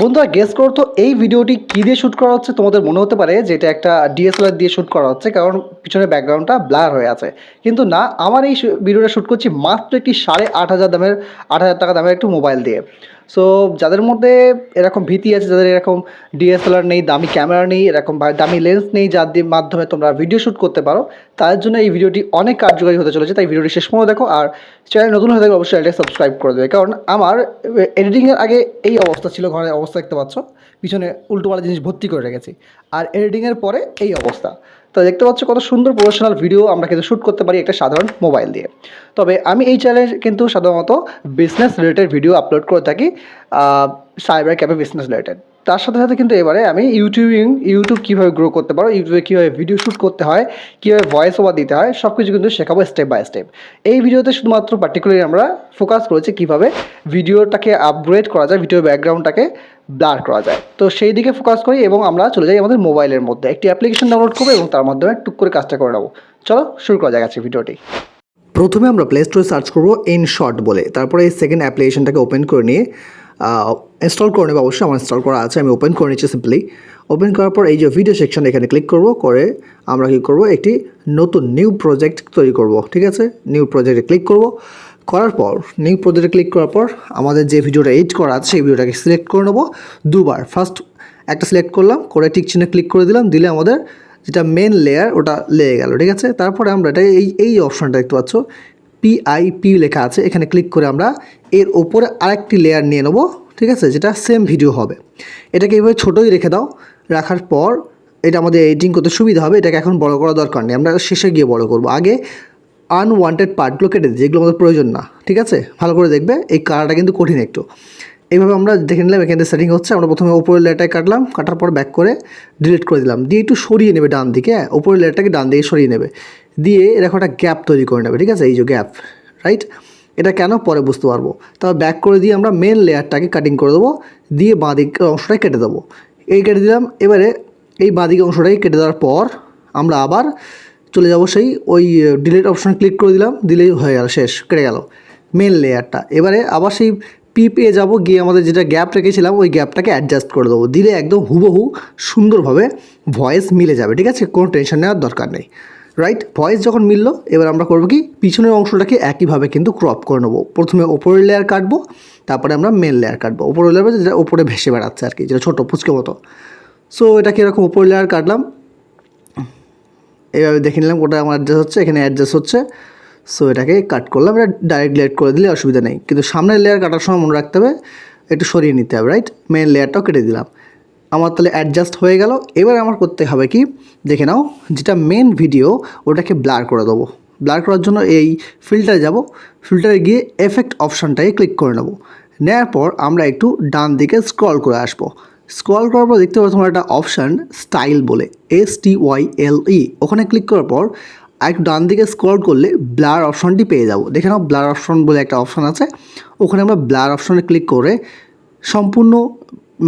বন্ধুরা গেস করতো এই ভিডিওটি কী দিয়ে শ্যুট করা হচ্ছে? তোমাদের মনে হতে পারে যে এটা একটা ডিএসএলআর দিয়ে শ্যুট করা হচ্ছে, কারণ পিছনে ব্যাকগ্রাউন্ডটা ব্লার হয়ে আছে। কিন্তু না, আমার এই ভিডিওটা শ্যুট করছি মাত্র একটি সাড়ে আট হাজার দামের, আট হাজার টাকা দামের একটু মোবাইল দিয়ে। সো যাদের মধ্যে এরকম ভীতি আছে, যাদের এরকম ডিএসএলআর নেই, দামি ক্যামেরা নেই, এরকম দামি লেন্স নেই, যার মাধ্যমে তোমরা ভিডিও শ্যুট করতে পারো, তাদের জন্য এই ভিডিওটি অনেক কার্যকারী হতে চলেছে। তাই ভিডিওটি শেষ পর্যন্ত দেখো, আর চ্যানেল নতুন হয়ে থাকলে অবশ্যই চ্যানেলটি সাবস্ক্রাইব করে দেবে। কারণ আমার এডিটিংয়ের আগে এই অবস্থা ছিল, ঘরের অবস্থা দেখতে পাচ্ছ। পিছনে উল্টোপাল্টা জিনিস ভর্তি করে রেখেছি। আর এডিটিংয়ের পরে এই অবস্থা। তো দেখতে পাচ্ছ কত সুন্দর প্রফেশনাল ভিডিও আমরা কিন্তু শ্যুট করতে পারি একটা সাধারণ মোবাইল দিয়ে। তবে আমি এই চ্যানেলে কিন্তু সাধারণত বিজনেস রিলেটেড ভিডিও আপলোড করে থাকি সাইবার ক্যাফে বিজনেস রিলেটেড তার সাথে সাথে কিন্তু এবারে আমি ইউটিউবিং, ইউটিউব কীভাবে গ্রো করতে পারো, ইউটিউবে কীভাবে ভিডিও শ্যুট করতে হয়, কীভাবে ভয়েস ওভার দিতে হয় সব কিছু কিন্তু শেখাবো স্টেপ বাই স্টেপ এই ভিডিওতে শুধুমাত্র পার্টিকুলারলি আমরা ফোকাস করেছি কীভাবে ভিডিওটাকে আপগ্রেড করা যায় ভিডিও ব্যাকগ্রাউন্ডটাকে ব্লার করা যায়। তো সেই দিকে ফোকাস করি এবং আমরা চলে যাই আমাদের মোবাইলের মধ্যে। একটি অ্যাপ্লিকেশন ডাউনলোড করব এবং তার মাধ্যমে টুক করে কাজটা করে নেব। চলো শুরু করা যাক ভিডিওটি প্রথমে আমরা প্লে স্টোরে সার্চ করব ইন শর্ট বলে। তারপরে এই সেকেন্ড অ্যাপ্লিকেশনটাকে ওপেন করে নিয়ে ইনস্টল করে নেব। অবশ্যই আমার ইনস্টল করা আছে, আমি ওপেন করে নিচ্ছি সিম্পলি ওপেন করার পর এই যে ভিডিও সেকশন এখানে ক্লিক করব, করে আমরা কী করব, একটি নতুন নিউ প্রজেক্ট তৈরি করব, ঠিক আছে? নিউ প্রজেক্টে ক্লিক করব। করার পর নিউ প্রজেক্টে ক্লিক করার পর আমাদের যে ভিডিওটা এডিট করা আছে, সেই ভিডিওটাকে সিলেক্ট করে নেব দুবার। ফার্স্ট একটা সিলেক্ট করলাম, করে টিক চিহ্নে ক্লিক করে দিলাম, দিলে আমাদের যেটা মেন লেয়ার ওটা লেগে গেল, ঠিক আছে? তারপরে আমরা এটা এই এই অপশনটা দেখতে পাচ্ছ পিআইপি লেখা আছে, এখানে ক্লিক করে আমরা এর ওপরে আরেকটি লেয়ার নিয়ে নেব, ঠিক আছে? যেটা সেম ভিডিও হবে। এটাকে এইভাবে ছোটোই রেখে দাও, রাখার পর এটা আমাদের এডিটিং করতে সুবিধা হবে, এটাকে এখন বড় করা দরকার নেই। আমরা শেষে গিয়ে বড় করব। আগে আনওয়ান্টেড পার্টগুলো কেটে দিই, যেগুলো আমাদের প্রয়োজন না, ঠিক আছে? ভালো করে দেখবে, এই কারাটা কিন্তু কঠিন একটু। এইভাবে আমরা দেখে নিলাম, এখানে সেটিং হচ্ছে। আমরা প্রথমে ওপরের লেয়ারটাই কাটলাম, কাটার পর ব্যাক করে ডিলিট করে দিলাম। দিয়ে একটু সরিয়ে নেবে ডান দিকে হ্যাঁ ওপরের লেয়ারটাকে ডান দিকে সরিয়ে নেবে। দিয়ে এরকম একটা গ্যাপ তৈরি করে নেবে, ঠিক আছে? এই যে গ্যাপ রাইট এটা কেন পরে বুঝতে পারব? তারপর ব্যাক করে দিয়ে আমরা মেন লেয়ারটাকে কাটিং করে দেবো। দিয়ে বাঁদিকের অংশটাই কেটে দেবো। এই কেটে দিলাম, এবারে এই বাঁদিকে অংশটাই কেটে দেওয়ার পর আমরা আবার চলে যাব সেই ওই ডিলিট অপশন ক্লিক করে দিলাম। দিলেই হয়ে গেল, শেষ, কেটে গেল মেন লেয়ারটা। এবারে আবার সেই পি পেয়ে যাব, গিয়ে আমাদের যেটা গ্যাপ রেখেছিলাম, ওই গ্যাপটাকে অ্যাডজাস্ট করে দেবো। দিলে একদম হুবহু সুন্দরভাবে ভয়েস মিলে যাবে, ঠিক আছে? কোনো টেনশন নেওয়ার দরকার নেই। রাইট ভয়েস যখন মিললো, এবার আমরা করব কি? পিছনের অংশটাকে একইভাবে কিন্তু ক্রপ করে নেব। প্রথমে ওপরের লেয়ার কাটবো, তারপরে আমরা মেন লেয়ার কাটবো। ওপরের লেয়ার যেটা ওপরে ভেসে বেড়াচ্ছে আর কি, যেটা ছোটো ফুচকে মতো। সো এটাকে এরকম ওপরের লেয়ার কাটলাম। এইভাবে দেখে নিলাম, ওটা আমার অ্যাডজাস্ট হচ্ছে, এখানে অ্যাডজাস্ট হচ্ছে। সো এটাকে কাট করলাম, এটা ডাইরেক্ট লেয়ার করে দিলে অসুবিধা নেই। কিন্তু সামনের লেয়ার কাটার সময় মনে রাখতে হবে, একটু সরিয়ে নিতে হবে রাইট মেন লেয়ারটাও কেটে দিলাম। আমার তাহলে অ্যাডজাস্ট হয়ে গেল। এবার আমার করতে হবে কি? দেখে নাও, যেটা মেন ভিডিও ওটাকে ব্লার করে দেবো। ব্লার করার জন্য এই ফিল্টারে যাব। ফিল্টারে গিয়ে এফেক্ট অপশানটাকে ক্লিক করে নেব। নেওয়ার পর আমরা একটু ডান দিকে স্ক্রল করে আসব। স্ক্রল করার পর দেখতে পাবো তোমার একটা অপশান স্টাইল বলে S T Y L E ওখানে ক্লিক করার পর একটু ডান দিকে স্ক্রল করলে ব্লার অপশনটি পেয়ে যাব। দেখে নাও ব্লার অপশন বলে একটা অপশন আছে। ওখানে আমরা ব্লার অপশনে ক্লিক করে সম্পূর্ণ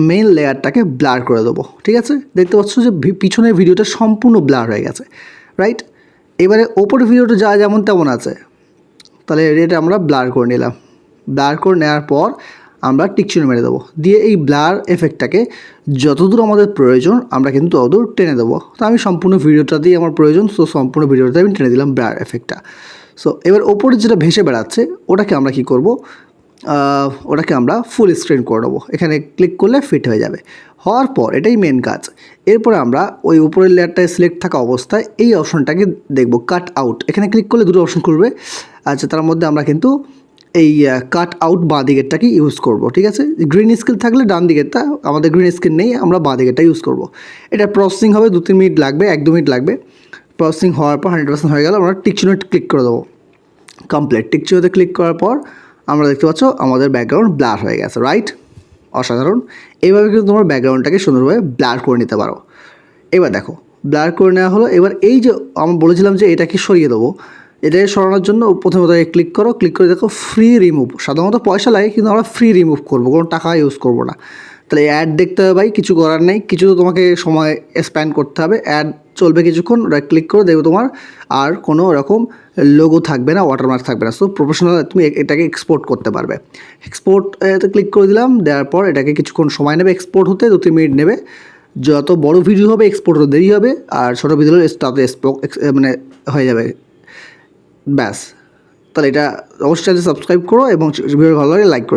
মেন লেয়ারটাকে ব্লার করে দেবো। ঠিক আছে? দেখতে পাচ্ছ যে পিছনের ভিডিওটা সম্পূর্ণ ব্লার হয়ে গেছে। রাইট এবারে ওপরের ভিডিওটা যা যেমন তেমন আছে। তাহলে এটা আমরা ব্লার করে নিলাম। ব্লার করে নেওয়ার পর আমরা টিকচিনে মেরে দেবো। দিয়ে এই ব্লার এফেক্টটাকে যতদূর আমাদের প্রয়োজন, আমরা কিন্তু ততদূর টেনে দেবো। তো আমি সম্পূর্ণ ভিডিওটাতেই আমার প্রয়োজন সো সম্পূর্ণ ভিডিওটাতে আমি টেনে দিলাম ব্লার এফেক্টটা সো এবার ওপরে যেটা ভেসে বেড়াচ্ছে, ওটাকে আমরা কি করব? ওটাকে আমরা ফুল স্ক্রিন করে নেব। এখানে ক্লিক করলে ফিট হয়ে যাবে। হওয়ার পর এটাই মেন কাজ। এরপরে আমরা ওই উপরের লেয়ারটায় সিলেক্ট থাকা অবস্থায় এই অপশনটাকে দেখব কাট আউট এখানে ক্লিক করলে দুটো অপশন খুলবে। আচ্ছা তার মধ্যে আমরা কিন্তু এই কাট আউট বাঁ দিকেরটাকে ইউজ করব, ঠিক আছে? গ্রিন স্ক্রিন থাকলে ডান দিকেরটা, আমাদের গ্রিন স্ক্রিন নেই, আমরা বাঁ দিকেরটা ইউজ করব। এটা প্রসেসিং হবে দু তিন মিনিট লাগবে, এক দু মিনিট লাগবে। প্রসেসিং হওয়ার পর হান্ড্রেড পার্সেন্ট হয়ে গেল, আমরা টিকচিনে ক্লিক করে দেবো। কমপ্লিট টিকচিওতে ক্লিক করার পর, আমরা দেখতে পাচ্ছ আমাদের ব্যাকগ্রাউন্ড ব্লার হয়ে গেছে রাইট অসাধারণ। এইভাবে কিন্তু তোমার ব্যাকগ্রাউন্ডটাকে সুন্দরভাবে ব্লার করে নিতে পারো। এবার দেখো ব্লার করে নেওয়া হলো, এবার এই যে, আমি বলেছিলাম যে এটাকে সরিয়ে দেবো? এটাকে সরানোর জন্য প্রথমে তাকে ক্লিক করো ক্লিক করে দেখো ফ্রি রিমুভ সাধারণত পয়সা লাগে, কিন্তু আমরা ফ্রি রিমুভ করব, কোনো টাকা ইউজ করব না। তাহলে অ্যাড দেখতে হবে ভাই, কিছু করার নেই, কিছু তো তোমাকে সময় স্প্যান্ড করতে হবে। অ্যাড চলবে কিছুক্ষণ ক্লিক করে দেখবে তোমার আর কোনো রকম লোগো থাকবে না ওয়াটারমার্ক থাকবে না। সো প্রফেশনাল তুমি এটাকে এক্সপোর্ট করতে পারবে। এক্সপোর্ট ক্লিক করে দিলাম, দেওয়ার পর এটাকে কিছুক্ষণ সময় নেবে এক্সপোর্ট হতে দু, তিন মিনিট নেবে। যত বড় ভিডিও হবে এক্সপোর্ট দেরি হবে, আর ছোটো ভিডিও তাতে মানে হয়ে যাবে। ব্যাস তাহলে এটা অবশ্যই সাবস্ক্রাইব করো এবং ভিডিও ভালো লাগে লাইক করে।